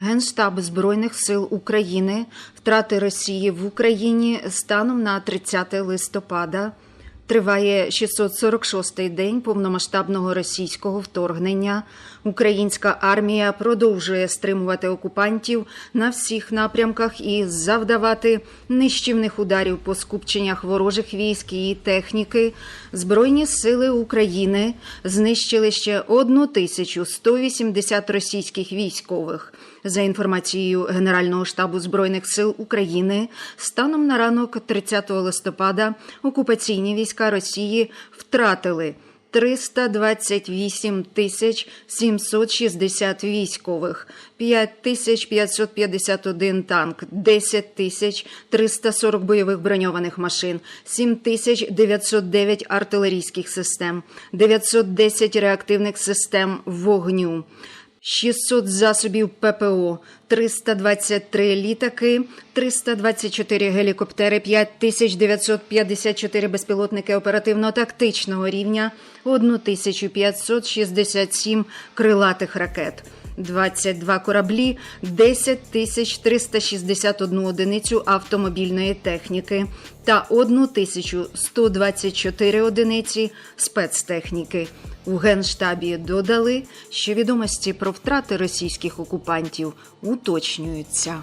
Генштаб Збройних сил України втрати Росії в Україні станом на 30 листопада триває 646-й день повномасштабного російського вторгнення. Українська армія продовжує стримувати окупантів на всіх напрямках і завдавати нищівних ударів по скупченнях ворожих військ і техніки. Збройні сили України знищили ще 1180 російських військових. За інформацією Генерального штабу Збройних сил України, станом на ранок 30 листопада окупаційні війська Росії втратили 328 тисяч 760 військових, 5 тисяч 551 танк, 10 тисяч 340 бойових броньованих машин, 7 тисяч 909 артилерійських систем, 910 реактивних систем вогню. 600 засобів ППО, 323 літаки, 324 гелікоптери, 5954 безпілотники оперативно-тактичного рівня, 1567 крилатих ракет. 22 кораблі, 10 тисяч 361 одиницю автомобільної техніки та 1124 одиниці спецтехніки. У Генштабі додали, що відомості про втрати російських окупантів уточнюються.